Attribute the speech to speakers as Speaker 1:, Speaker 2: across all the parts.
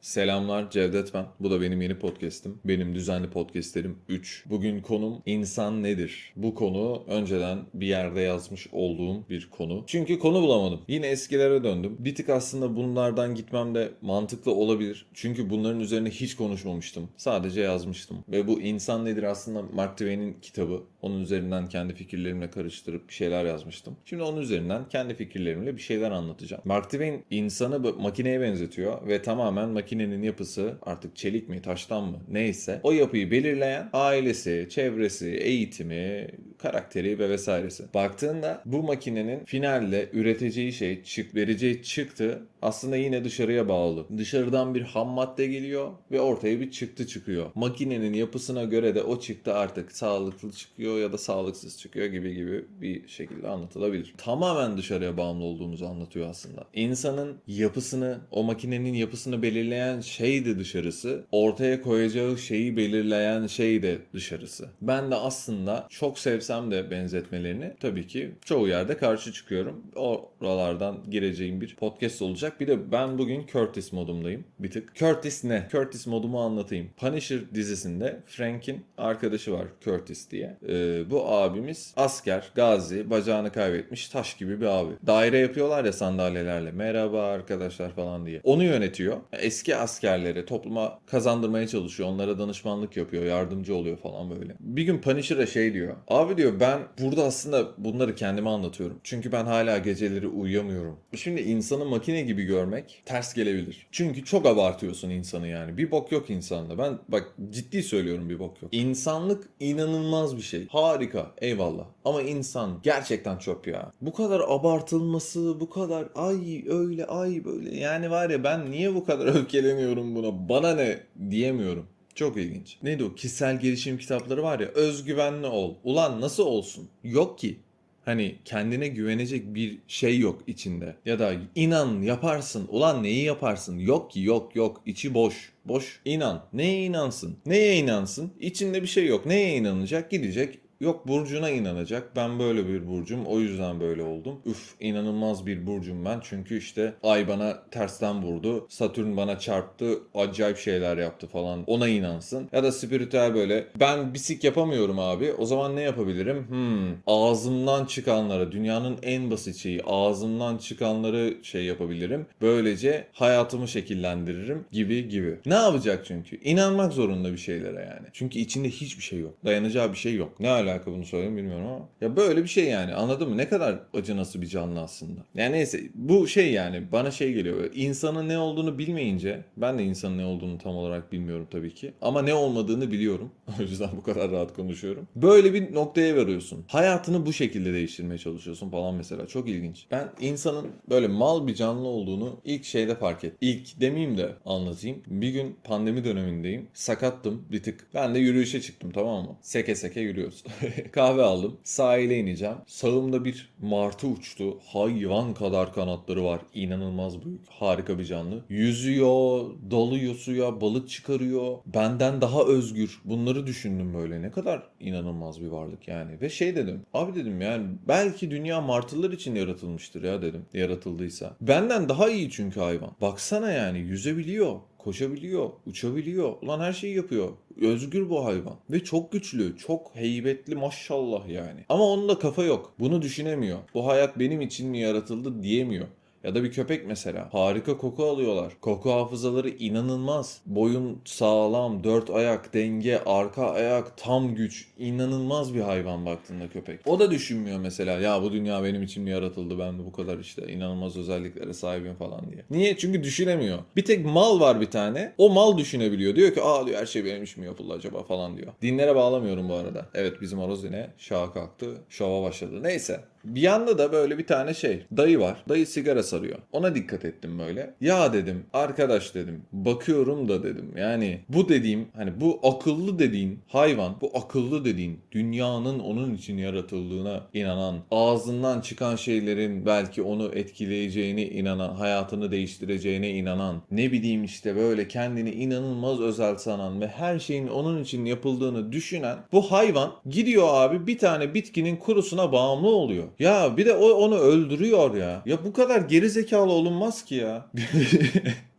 Speaker 1: Selamlar Cevdet ben. Bu da benim yeni podcast'im. Benim düzenli podcast'lerim 3. Bugün konum insan nedir? Bu konu önceden bir yerde yazmış olduğum bir konu. Çünkü konu bulamadım. Yine eskilere döndüm. Bir tık aslında bunlardan gitmem de mantıklı olabilir. Çünkü bunların üzerine hiç konuşmamıştım. Sadece yazmıştım. Ve bu insan nedir aslında Mark Twain'in kitabı. Onun üzerinden kendi fikirlerimle karıştırıp bir şeyler yazmıştım. Şimdi onun üzerinden kendi fikirlerimle bir şeyler anlatacağım. Mark Twain insanı makineye benzetiyor ve tamamen makinenin yapısı artık çelik mi taştan mı neyse o yapıyı belirleyen ailesi, çevresi, eğitimi, karakteri ve vesairesi. Baktığında bu makinenin finalde üreteceği şey, çık vereceği çıktı aslında yine dışarıya bağlı. Dışarıdan bir ham madde geliyor ve ortaya bir çıktı çıkıyor. Makinenin yapısına göre de o çıktı artık sağlıklı çıkıyor ya da sağlıksız çıkıyor gibi gibi bir şekilde anlatılabilir. Tamamen dışarıya bağımlı olduğumuzu anlatıyor aslında. İnsanın yapısını, o makinenin yapısını belirleyen şey de dışarısı. Ortaya koyacağı şeyi belirleyen şey de dışarısı. Ben de aslında çok sevsem de benzetmelerini tabii ki çoğu yerde karşı çıkıyorum. Oralardan gireceğim bir podcast olacak. Bir de ben bugün Curtis modumdayım bir tık. Curtis ne? Curtis modumu anlatayım. Punisher dizisinde Frank'in arkadaşı var Curtis diye. Ee, bu abimiz asker, gazi, bacağını kaybetmiş taş gibi bir abi. Daire yapıyorlar ya sandalyelerle. Merhaba arkadaşlar falan diye. Onu yönetiyor. Eski askerleri topluma kazandırmaya çalışıyor. Onlara danışmanlık yapıyor, yardımcı oluyor falan böyle. Bir gün Punisher'a şey diyor. Abi diyor ben burada aslında bunları kendime anlatıyorum. Çünkü ben hala geceleri uyuyamıyorum. Şimdi insanı makine gibi görmek ters gelebilir. Çünkü çok abartıyorsun insanı yani. Bir bok yok insanda. Ben bak ciddi söylüyorum bir bok yok. İnsanlık inanılmaz bir şey. Harika. Eyvallah. Ama insan gerçekten çöp ya. Bu kadar abartılması, bu kadar ay öyle ay böyle. Yani var ya ben niye bu kadar öfkeleniyorum buna? Bana ne diyemiyorum. Çok ilginç. Neydi o? Kişisel gelişim kitapları var ya. Özgüvenli ol. Ulan nasıl olsun? Yok ki. Hani kendine güvenecek bir şey yok içinde. Ya da inan yaparsın. Ulan neyi yaparsın? Yok ki yok yok. İçi boş. Boş. İnan. Neye inansın? Neye inansın? İçinde bir şey yok. Neye inanacak? Gidecek Yok burcuna inanacak. Ben böyle bir burcum. O yüzden böyle oldum. Üf inanılmaz bir burcum ben. Çünkü işte ay bana tersten vurdu. Satürn bana çarptı. Acayip şeyler yaptı falan. Ona inansın. Ya da spiritüel böyle. Ben bisik yapamıyorum abi. O zaman ne yapabilirim? Hmm. Ağzımdan çıkanlara dünyanın en basit şeyi ağzımdan çıkanları şey yapabilirim. Böylece hayatımı şekillendiririm gibi gibi. Ne yapacak çünkü? İnanmak zorunda bir şeylere yani. Çünkü içinde hiçbir şey yok. Dayanacağı bir şey yok. Ne alaka bunu söyleyeyim bilmiyorum ama. Ya böyle bir şey yani anladın mı? Ne kadar acınası bir canlı aslında. Yani neyse bu şey yani bana şey geliyor. İnsanın ne olduğunu bilmeyince ben de insanın ne olduğunu tam olarak bilmiyorum tabii ki. Ama ne olmadığını biliyorum. O yüzden bu kadar rahat konuşuyorum. Böyle bir noktaya varıyorsun. Hayatını bu şekilde değiştirmeye çalışıyorsun falan mesela. Çok ilginç. Ben insanın böyle mal bir canlı olduğunu ilk şeyde fark ettim. İlk demeyeyim de anlatayım. Bir gün pandemi dönemindeyim. Sakattım bir tık. Ben de yürüyüşe çıktım tamam mı? Seke seke yürüyoruz. Kahve aldım. Sahile ineceğim. Sağımda bir martı uçtu. Hayvan kadar kanatları var. İnanılmaz büyük. Harika bir canlı. Yüzüyor, dalıyor suya, balık çıkarıyor. Benden daha özgür. Bunları düşündüm böyle. Ne kadar inanılmaz bir varlık yani. Ve şey dedim. Abi dedim yani belki dünya martılar için yaratılmıştır ya dedim. Yaratıldıysa. Benden daha iyi çünkü hayvan. Baksana yani yüzebiliyor koşabiliyor, uçabiliyor. Ulan her şeyi yapıyor. Özgür bu hayvan. Ve çok güçlü, çok heybetli maşallah yani. Ama onun da kafa yok. Bunu düşünemiyor. Bu hayat benim için mi yaratıldı diyemiyor. Ya da bir köpek mesela. Harika koku alıyorlar. Koku hafızaları inanılmaz. Boyun sağlam, dört ayak, denge, arka ayak, tam güç. İnanılmaz bir hayvan baktığında köpek. O da düşünmüyor mesela. Ya bu dünya benim için mi yaratıldı? Ben de bu kadar işte inanılmaz özelliklere sahibim falan diye. Niye? Çünkü düşünemiyor. Bir tek mal var bir tane. O mal düşünebiliyor. Diyor ki aa diyor her şey benim için mi yapıldı acaba falan diyor. Dinlere bağlamıyorum bu arada. Evet bizim Aroz yine şaha kalktı. Şova başladı. Neyse. Bir yanda da böyle bir tane şey. Dayı var. Dayı sigara sarıyor. Ona dikkat ettim böyle. Ya dedim arkadaş dedim. Bakıyorum da dedim. Yani bu dediğim hani bu akıllı dediğin hayvan bu akıllı dediğin dünyanın onun için yaratıldığına inanan ağzından çıkan şeylerin belki onu etkileyeceğine inanan hayatını değiştireceğine inanan ne bileyim işte böyle kendini inanılmaz özel sanan ve her şeyin onun için yapıldığını düşünen bu hayvan gidiyor abi bir tane bitkinin kurusuna bağımlı oluyor. Ya bir de o onu öldürüyor ya. Ya bu kadar geri zekalı olunmaz ki ya.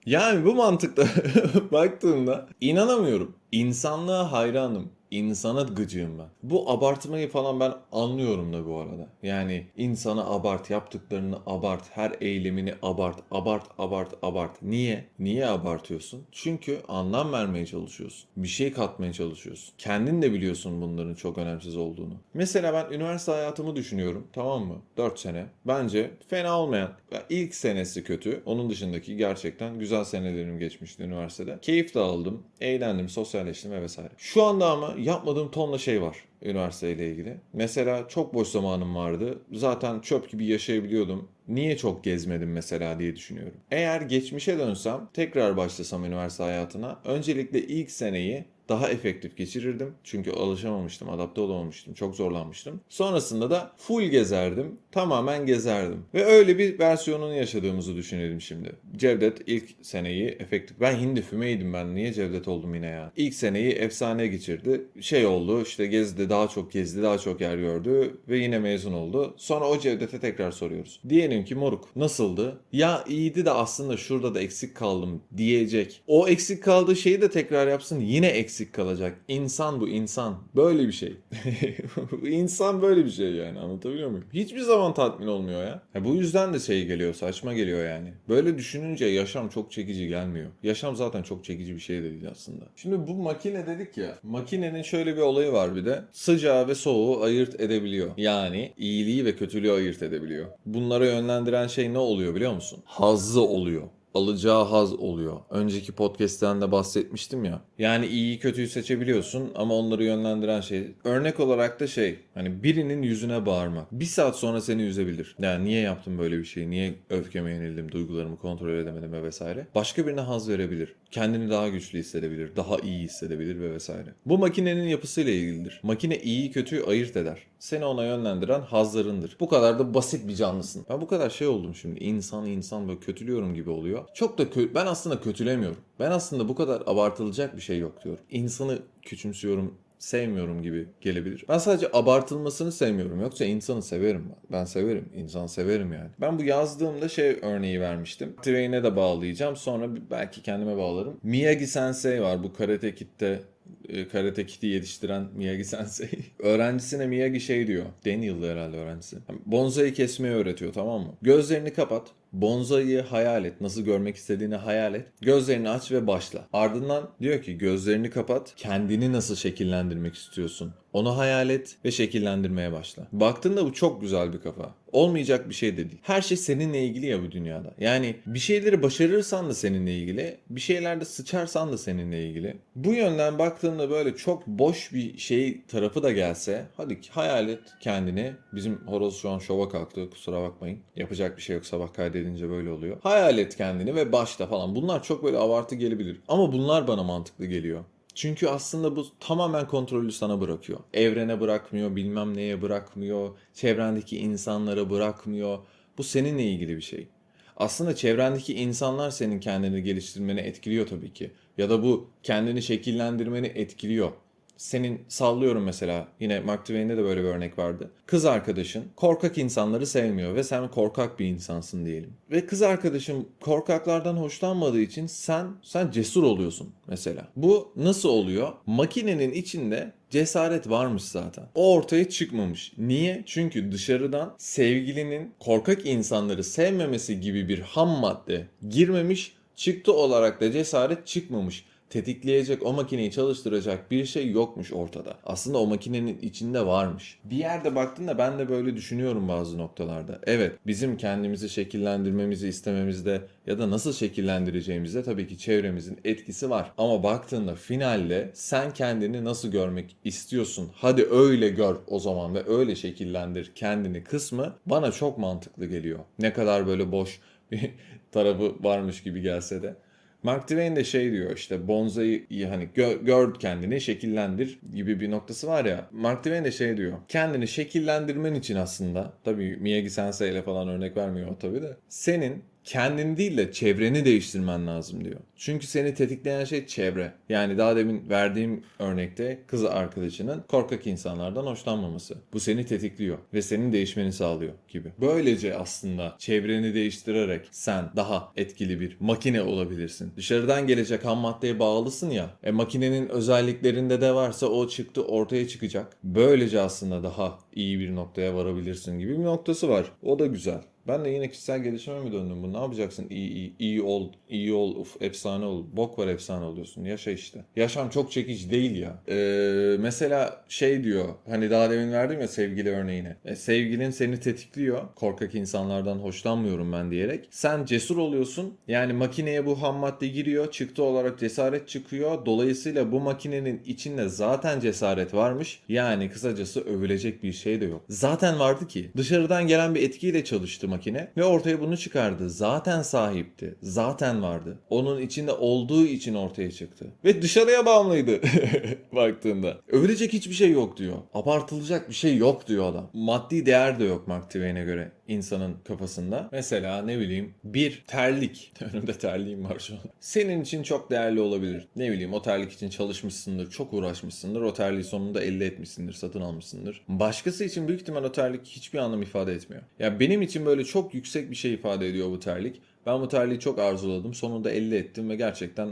Speaker 1: Yani bu mantıkla baktığımda inanamıyorum. İnsanlığa hayranım. İnsana gıcığım ben. Bu abartmayı falan ben anlıyorum da bu arada. Yani insana abart, yaptıklarını abart, her eylemini abart, abart, abart, abart. Niye? Niye abartıyorsun? Çünkü anlam vermeye çalışıyorsun. Bir şey katmaya çalışıyorsun. Kendin de biliyorsun bunların çok önemsiz olduğunu. Mesela ben üniversite hayatımı düşünüyorum. Tamam mı? 4 sene. Bence fena olmayan. Ya ilk senesi kötü. Onun dışındaki gerçekten güzel senelerim geçmişti üniversitede. Keyif de aldım. Eğlendim, sosyalleştim ve vesaire. Şu anda ama yapmadığım tonla şey var üniversiteyle ilgili. Mesela çok boş zamanım vardı. Zaten çöp gibi yaşayabiliyordum. Niye çok gezmedim mesela diye düşünüyorum. Eğer geçmişe dönsem, tekrar başlasam üniversite hayatına, öncelikle ilk seneyi daha efektif geçirirdim. Çünkü alışamamıştım, adapte olamamıştım, çok zorlanmıştım. Sonrasında da full gezerdim, tamamen gezerdim. Ve öyle bir versiyonunu yaşadığımızı düşünelim şimdi. Cevdet ilk seneyi efektif... Ben hindi fümeydim ben, niye Cevdet oldum yine ya? İlk seneyi efsane geçirdi. Şey oldu, işte gezdi, daha çok gezdi, daha çok yer gördü ve yine mezun oldu. Sonra o Cevdet'e tekrar soruyoruz. Diyelim ki moruk nasıldı? Ya iyiydi de aslında şurada da eksik kaldım diyecek. O eksik kaldığı şeyi de tekrar yapsın yine eksik kalacak. İnsan bu insan. Böyle bir şey. insan böyle bir şey yani anlatabiliyor muyum? Hiçbir zaman tatmin olmuyor ya. ya. Bu yüzden de şey geliyor saçma geliyor yani. Böyle düşününce yaşam çok çekici gelmiyor. Yaşam zaten çok çekici bir şey de değil aslında. Şimdi bu makine dedik ya. Makinenin şöyle bir olayı var bir de. Sıcağı ve soğuğu ayırt edebiliyor. Yani iyiliği ve kötülüğü ayırt edebiliyor. Bunlara yönlendiren şey ne oluyor biliyor musun? Hazzı oluyor alacağı haz oluyor. Önceki podcast'ten de bahsetmiştim ya. Yani iyiyi kötüyü seçebiliyorsun ama onları yönlendiren şey örnek olarak da şey hani birinin yüzüne bağırmak. Bir saat sonra seni üzebilir. Yani niye yaptım böyle bir şeyi? Niye öfkeme yenildim? Duygularımı kontrol edemedim ve vesaire. Başka birine haz verebilir. Kendini daha güçlü hissedebilir. Daha iyi hissedebilir ve vesaire. Bu makinenin yapısıyla ilgilidir. Makine iyiyi kötüyü ayırt eder. Seni ona yönlendiren hazlarındır. Bu kadar da basit bir canlısın. Ben bu kadar şey oldum şimdi. İnsan insan böyle kötülüyorum gibi oluyor. Çok da kö- ben aslında kötülemiyorum. Ben aslında bu kadar abartılacak bir şey yok diyorum. İnsanı küçümsüyorum, sevmiyorum gibi gelebilir. Ben sadece abartılmasını sevmiyorum. Yoksa insanı severim ben. Ben severim. İnsan severim yani. Ben bu yazdığımda şey örneği vermiştim. Twain'e de bağlayacağım. Sonra belki kendime bağlarım. Miyagi Sensei var bu Karate Kid'de e, Karate Kid'i yetiştiren Miyagi Sensei. Öğrencisine Miyagi şey diyor. Daniel'dı herhalde öğrencisi. Bonsai kesmeyi öğretiyor tamam mı? Gözlerini kapat. Bonsai'yi hayal et. Nasıl görmek istediğini hayal et. Gözlerini aç ve başla. Ardından diyor ki gözlerini kapat. Kendini nasıl şekillendirmek istiyorsun? Onu hayal et ve şekillendirmeye başla. Baktığında bu çok güzel bir kafa. Olmayacak bir şey de değil. Her şey seninle ilgili ya bu dünyada. Yani bir şeyleri başarırsan da seninle ilgili. Bir şeylerde sıçarsan da seninle ilgili. Bu yönden baktığında böyle çok boş bir şey tarafı da gelse. Hadi hayal et kendini. Bizim horoz şu an şova kalktı kusura bakmayın. Yapacak bir şey yok sabah kaydedince böyle oluyor. Hayal et kendini ve başla falan. Bunlar çok böyle abartı gelebilir. Ama bunlar bana mantıklı geliyor. Çünkü aslında bu tamamen kontrolü sana bırakıyor. Evrene bırakmıyor, bilmem neye bırakmıyor, çevrendeki insanlara bırakmıyor. Bu seninle ilgili bir şey. Aslında çevrendeki insanlar senin kendini geliştirmeni etkiliyor tabii ki. Ya da bu kendini şekillendirmeni etkiliyor. Senin sallıyorum mesela yine Mark Twain'de de böyle bir örnek vardı. Kız arkadaşın korkak insanları sevmiyor ve sen korkak bir insansın diyelim. Ve kız arkadaşın korkaklardan hoşlanmadığı için sen sen cesur oluyorsun mesela. Bu nasıl oluyor? Makinenin içinde cesaret varmış zaten. O ortaya çıkmamış. Niye? Çünkü dışarıdan sevgilinin korkak insanları sevmemesi gibi bir ham madde girmemiş. Çıktı olarak da cesaret çıkmamış tetikleyecek, o makineyi çalıştıracak bir şey yokmuş ortada. Aslında o makinenin içinde varmış. Bir yerde baktığında ben de böyle düşünüyorum bazı noktalarda. Evet, bizim kendimizi şekillendirmemizi istememizde ya da nasıl şekillendireceğimizde tabii ki çevremizin etkisi var. Ama baktığında finalde sen kendini nasıl görmek istiyorsun? Hadi öyle gör o zaman ve öyle şekillendir kendini kısmı bana çok mantıklı geliyor. Ne kadar böyle boş bir tarafı varmış gibi gelse de. Mark Twain de şey diyor işte bonsai hani gör, gör kendini şekillendir gibi bir noktası var ya. Mark Twain de şey diyor. Kendini şekillendirmen için aslında tabii Miyagi Sensei ile falan örnek vermiyor tabii de. Senin kendini değil de çevreni değiştirmen lazım diyor. Çünkü seni tetikleyen şey çevre. Yani daha demin verdiğim örnekte kız arkadaşının korkak insanlardan hoşlanmaması. Bu seni tetikliyor ve senin değişmeni sağlıyor gibi. Böylece aslında çevreni değiştirerek sen daha etkili bir makine olabilirsin. Dışarıdan gelecek ham maddeye bağlısın ya. E makinenin özelliklerinde de varsa o çıktı ortaya çıkacak. Böylece aslında daha iyi bir noktaya varabilirsin gibi bir noktası var. O da güzel. Ben de yine kişisel gelişime mi döndüm bu? Ne yapacaksın? İyi iyi iyi ol, iyi ol, uf, efsane ol. Bok var efsane oluyorsun. Yaşa işte. Yaşam çok çekici değil ya. Ee, mesela şey diyor. Hani daha demin verdim ya sevgili örneğini. E, sevgilin seni tetikliyor. Korkak insanlardan hoşlanmıyorum ben diyerek. Sen cesur oluyorsun. Yani makineye bu ham madde giriyor. Çıktı olarak cesaret çıkıyor. Dolayısıyla bu makinenin içinde zaten cesaret varmış. Yani kısacası övülecek bir şey de yok. Zaten vardı ki. Dışarıdan gelen bir etkiyle çalıştı makine ve ortaya bunu çıkardı. Zaten sahipti. Zaten vardı. Onun içinde olduğu için ortaya çıktı. Ve dışarıya bağımlıydı baktığında. Övülecek hiçbir şey yok diyor. Abartılacak bir şey yok diyor adam. Maddi değer de yok Mark Twain'e göre insanın kafasında. Mesela ne bileyim bir terlik. Önümde terliğim var şu an. Senin için çok değerli olabilir. Ne bileyim o terlik için çalışmışsındır, çok uğraşmışsındır. O terliği sonunda elde etmişsindir, satın almışsındır. Başkası için büyük ihtimal o terlik hiçbir anlam ifade etmiyor. Ya benim için böyle çok yüksek bir şey ifade ediyor bu terlik. Ben bu terliği çok arzuladım. Sonunda elde ettim ve gerçekten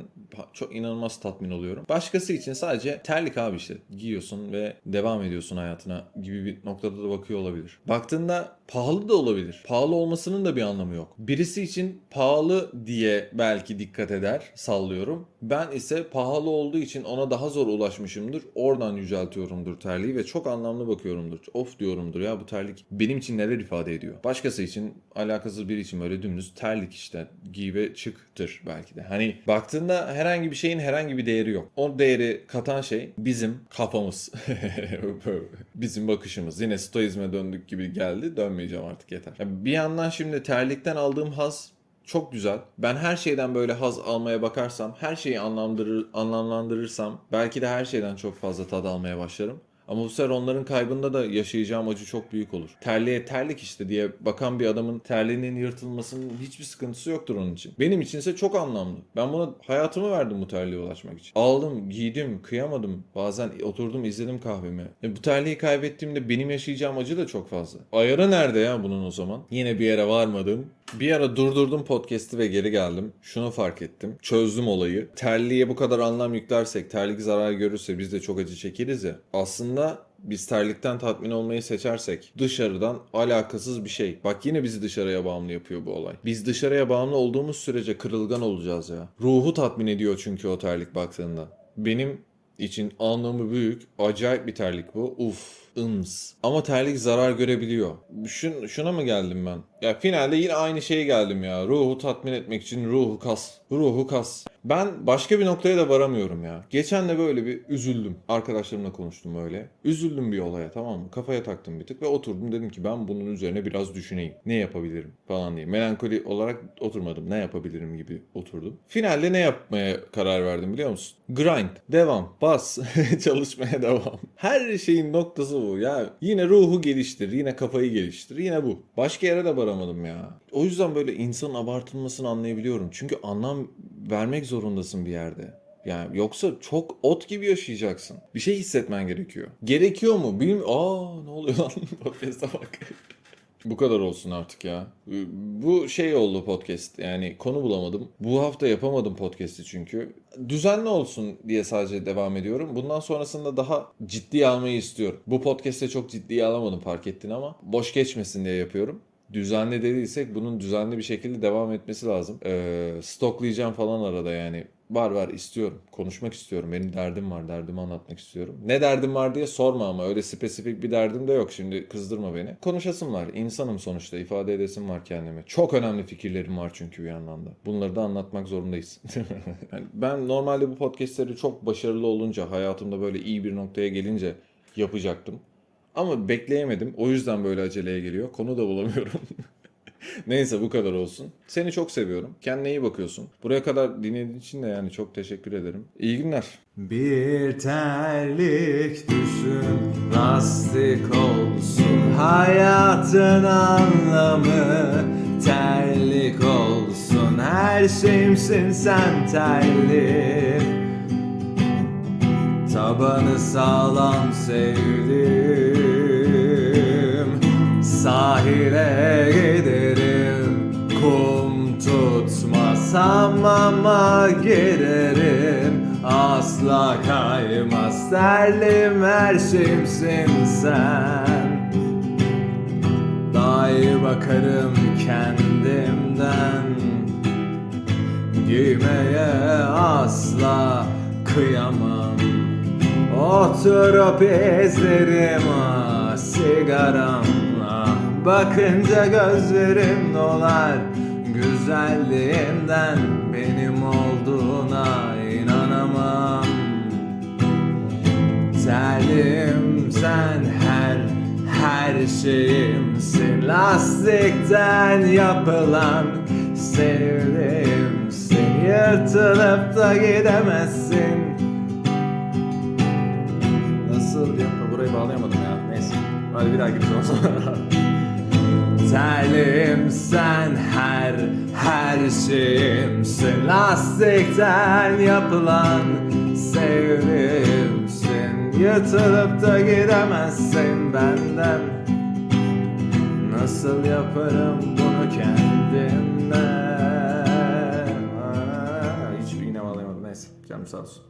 Speaker 1: çok inanılmaz tatmin oluyorum. Başkası için sadece terlik abi işte. Giyiyorsun ve devam ediyorsun hayatına gibi bir noktada da bakıyor olabilir. Baktığında pahalı da olabilir. Pahalı olmasının da bir anlamı yok. Birisi için pahalı diye belki dikkat eder, sallıyorum. Ben ise pahalı olduğu için ona daha zor ulaşmışımdır. Oradan yüceltiyorumdur terliği ve çok anlamlı bakıyorumdur. Of diyorumdur ya bu terlik benim için neler ifade ediyor. Başkası için alakasız biri için böyle dümdüz terlik işte giy çıktır belki de. Hani baktığında herhangi bir şeyin herhangi bir değeri yok. O değeri katan şey bizim kafamız. bizim bakışımız. Yine stoizme döndük gibi geldi. Dönmeyeceğim artık yeter. Bir yandan şimdi terlikten aldığım haz çok güzel. Ben her şeyden böyle haz almaya bakarsam, her şeyi anlamlandırır, anlamlandırırsam belki de her şeyden çok fazla tad almaya başlarım. Ama bu sefer onların kaybında da yaşayacağım acı çok büyük olur. Terliğe terlik işte diye bakan bir adamın terliğinin yırtılmasının hiçbir sıkıntısı yoktur onun için. Benim içinse çok anlamlı. Ben buna hayatımı verdim bu terliğe ulaşmak için. Aldım, giydim, kıyamadım. Bazen oturdum izledim kahvemi. E bu terliği kaybettiğimde benim yaşayacağım acı da çok fazla. Ayarı nerede ya bunun o zaman? Yine bir yere varmadım. Bir ara durdurdum podcast'i ve geri geldim. Şunu fark ettim. Çözdüm olayı. Terliğe bu kadar anlam yüklersek, terlik zarar görürse biz de çok acı çekeriz ya. Aslında biz terlikten tatmin olmayı seçersek dışarıdan alakasız bir şey. Bak yine bizi dışarıya bağımlı yapıyor bu olay. Biz dışarıya bağımlı olduğumuz sürece kırılgan olacağız ya. Ruhu tatmin ediyor çünkü o terlik baktığında. Benim için anlamı büyük. Acayip bir terlik bu. Uf. Ims. Ama terlik zarar görebiliyor. Şun, şuna mı geldim ben? Ya finalde yine aynı şeye geldim ya. Ruhu tatmin etmek için ruhu kas. Ruhu kas. Ben başka bir noktaya da varamıyorum ya. Geçen de böyle bir üzüldüm. Arkadaşlarımla konuştum öyle. Üzüldüm bir olaya tamam mı? Kafaya taktım bir tık ve oturdum dedim ki ben bunun üzerine biraz düşüneyim. Ne yapabilirim falan diye. Melankoli olarak oturmadım. Ne yapabilirim gibi oturdum. Finalde ne yapmaya karar verdim biliyor musun? Grind. Devam. Bas. Çalışmaya devam. Her şeyin noktası bu. Ya yine ruhu geliştir. Yine kafayı geliştir. Yine bu. Başka yere de varamadım ya. O yüzden böyle insanın abartılmasını anlayabiliyorum. Çünkü anlam vermek zorundasın bir yerde. Yani yoksa çok ot gibi yaşayacaksın. Bir şey hissetmen gerekiyor. Gerekiyor mu? Bilmiyorum. Aa ne oluyor lan? Podcast'a bak. Bu kadar olsun artık ya. Bu şey oldu podcast. Yani konu bulamadım. Bu hafta yapamadım podcast'i çünkü. Düzenli olsun diye sadece devam ediyorum. Bundan sonrasında daha ciddiye almayı istiyorum. Bu podcast'te çok ciddiye alamadım fark ettin ama boş geçmesin diye yapıyorum düzenli dediysek bunun düzenli bir şekilde devam etmesi lazım. Ee, stoklayacağım falan arada yani. Var var istiyorum. Konuşmak istiyorum. Benim derdim var. Derdimi anlatmak istiyorum. Ne derdim var diye sorma ama öyle spesifik bir derdim de yok. Şimdi kızdırma beni. Konuşasım var. İnsanım sonuçta. ifade edesim var kendime. Çok önemli fikirlerim var çünkü bir yandan da. Bunları da anlatmak zorundayız. yani ben normalde bu podcastleri çok başarılı olunca, hayatımda böyle iyi bir noktaya gelince yapacaktım. Ama bekleyemedim. O yüzden böyle aceleye geliyor. Konu da bulamıyorum. Neyse bu kadar olsun. Seni çok seviyorum. Kendine iyi bakıyorsun. Buraya kadar dinlediğin için de yani çok teşekkür ederim. İyi günler.
Speaker 2: Bir terlik düşün lastik olsun Hayatın anlamı terlik olsun Her şeyimsin sen terlik Tabanı sağlam sevdim Sahile giderim Kum tutmasam ama giderim Asla kaymaz terlim her şeyimsin sen. Daha iyi bakarım kendimden. Giymeye asla kıyamam. Oturup izlerim sigaram Bakınca gözlerim dolar Güzelliğinden benim olduğuna inanamam. Terlim sen her her şeyimsin Lastikten yapılan sevdiğimsin Yırtılıp da gidemezsin. Nasıl yapma burayı bağlayamadım ya. Neyse. Hadi bir daha gireceğim sonra Terlim sen her her şeyimsin. Lastikten yapılan sevdiğimsin Yırtılıp da gidemezsin benden. Nasıl yaparım bunu kendimden? Aa, Hiç iğne bağlayamadım. Neyse canım sağ olsun